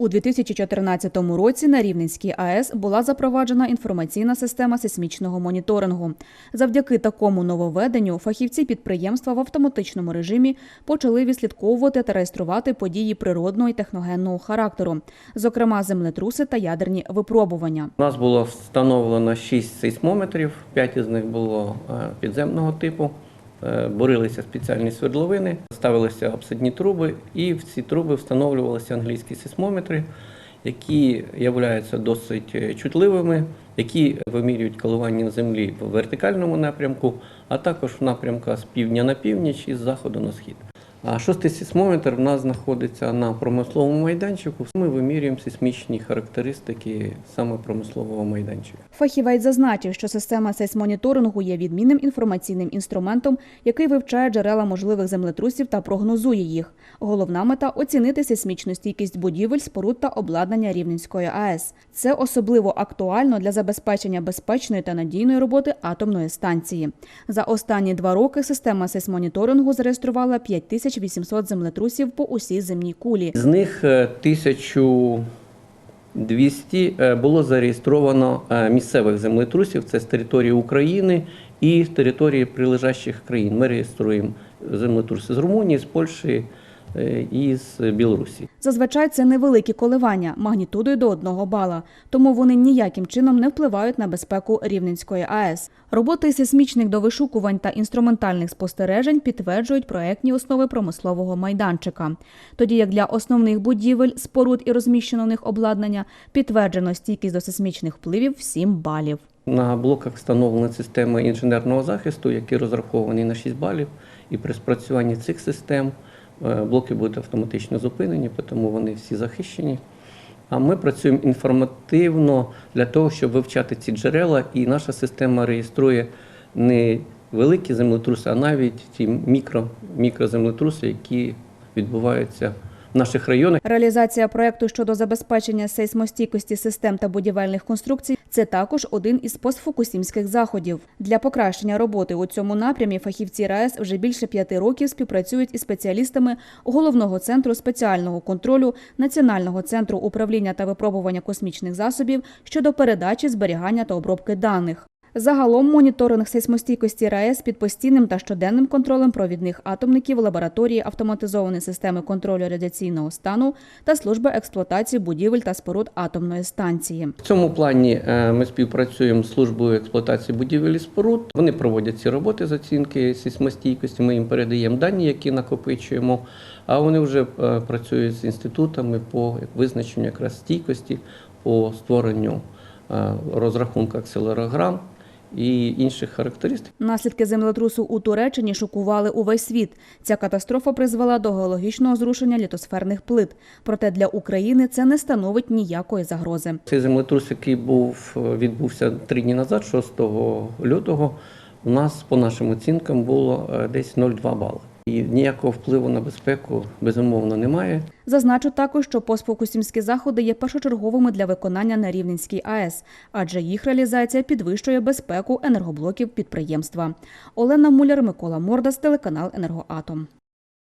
У 2014 році на Рівненській АЕС була запроваджена інформаційна система сейсмічного моніторингу. Завдяки такому нововведенню фахівці підприємства в автоматичному режимі почали відслідковувати та реєструвати події природного і техногенного характеру, зокрема землетруси та ядерні випробування. У нас було встановлено 6 сейсмометрів, 5 із них було е, підземного типу. Е, Борилися спеціальні свердловини, ставилися обсадні труби, і в ці труби встановлювалися англійські сейсмометри, які являються досить е, чутливими, які вимірюють коливання землі в вертикальному напрямку, а також в напрямках з півдня на північ і з заходу на схід. А шостий сейсмометр в нас знаходиться на промисловому майданчику. Ми вимірюємо сейсмічні характеристики саме промислового майданчика. Фахівець зазначив, що система сейсмоніторингу є відмінним інформаційним інструментом, який вивчає джерела можливих землетрусів та прогнозує їх. Головна мета оцінити сейсмічну стійкість будівель, споруд та обладнання Рівненської АЕС. Це особливо актуально для забезпечення безпечної та надійної роботи атомної станції. За останні два роки система сейсмоніторингу зареєструвала 5800 землетрусів по усій земній кулі. З них е, 1200 е, було зареєстровано е, місцевих землетрусів. Це з території України і з території прилежащих країн. Ми реєструємо землетруси з Румунії, з Польщі е, і з Білорусі. Зазвичай це невеликі коливання магнітудою до 1 бала, тому вони ніяким чином не впливають на безпеку Рівненської АЕС. Роботи сейсмічних довишукувань та інструментальних спостережень підтверджують проектні основи промислового майданчика. Тоді як для основних будівель, споруд і розміщеного в них обладнання підтверджено стійкість до сейсмічних впливів в 7 балів. На блоках встановлена система інженерного захисту, які розраховані на 6 балів. І при спрацюванні цих систем блоки будуть автоматично зупинені, тому вони всі захищені. А ми працюємо інформативно для того, щоб вивчати ці джерела, і наша система реєструє не великі землетруси, а навіть ті мікро, мікроземлетруси, які відбуваються в наших районах. Реалізація проекту щодо забезпечення сейсмостійкості систем та будівельних конструкцій це також один із постфукусімських заходів. Для покращення роботи у цьому напрямі фахівці РаЕС вже більше п'яти років співпрацюють із спеціалістами головного центру спеціального контролю Національного центру управління та випробування космічних засобів щодо передачі, зберігання та обробки даних. Загалом моніторинг сейсмостійкості РаЕС під постійним та щоденним контролем провідних атомників лабораторії автоматизованої системи контролю радіаційного стану та служби експлуатації будівель та споруд атомної станції. В цьому плані е, ми співпрацюємо з службою експлуатації будівель і споруд. Вони проводять ці роботи з оцінки сейсмостійкості. Ми їм передаємо дані, які накопичуємо. А вони вже е, працюють з інститутами по визначенню якраз стійкості, по створенню е, розрахунку акселерограм і інших характеристик. Наслідки землетрусу у Туреччині шокували увесь світ. Ця катастрофа призвела до геологічного зрушення літосферних плит. Проте для України це не становить ніякої загрози. Цей землетрус, який був відбувся три дні назад, 6 лютого, у нас по нашим оцінкам було е, десь 0,2 бали. І ніякого впливу на безпеку безумовно немає. Зазначу також, що постфокусімські заходи є першочерговими для виконання на Рівненській АЕС, адже їх реалізація підвищує безпеку енергоблоків підприємства. Олена Муляр, Микола Мордас, телеканал Енергоатом.